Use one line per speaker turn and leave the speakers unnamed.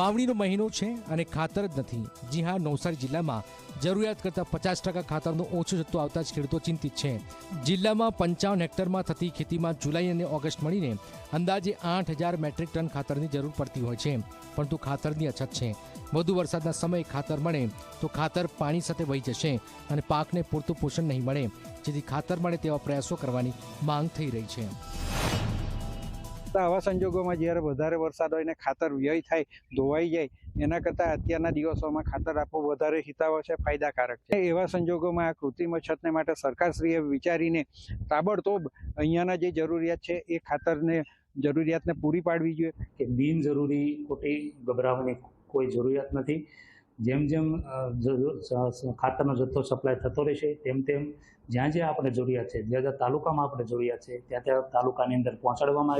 વાવણીનો મહિનો છે અને ખાતર જ નથી. જી હા, નવસારી જિલ્લામાં જરૂરિયાત કરતાં પચાસ ટકા ખાતરનો ઓછો જથ્થો આવતા જ ખેડૂતો ચિંતિત છે. જિલ્લામાં પંચાવન હેક્ટરમાં થતી ખેતીમાં જુલાઈ અને ઓગસ્ટ મળીને અંદાજે આઠ હજાર મેટ્રિક ટન ખાતરની જરૂર પડતી હોય છે. પરંતુ ખાતરની અછત છે. વધુ વરસાદના સમયે ખાતર મળે તો ખાતર પાણી સાથે વહી જશે અને પાકને પૂરતું પોષણ નહીં મળે. જેથી ખાતર મળે તેવા પ્રયાસો કરવાની માંગ થઈ રહી છે.
તો આવા સંજોગોમાં જ્યારે વધારે વરસાદ હોય ને ખાતર વ્યય થાય, ધોવાઈ જાય, એના કરતાં અત્યારના દિવસોમાં ખાતર આપવું વધારે હિતાવ છે, ફાયદાકારક છે. એવા સંજોગોમાં આ કૃત્રિમ અછતને માટે સરકારશ્રીએ વિચારીને તાબડતોબ અહીંયાના જે જરૂરિયાત છે, એ ખાતરને, જરૂરિયાતને પૂરી પાડવી જોઈએ.
કે બિનજરૂરી ખોટી ગભરાવાની કોઈ જરૂરિયાત નથી. જેમ જેમ ખાતરનો જથ્થો સપ્લાય થતો રહેશે, તેમ તેમ જ્યાં જ્યાં આપણે જરૂરિયાત છે, જ્યાં જ્યાં તાલુકામાં આપણે જરૂરિયાત છે, ત્યાં ત્યાં તાલુકાની અંદર પહોંચાડવામાં આવી.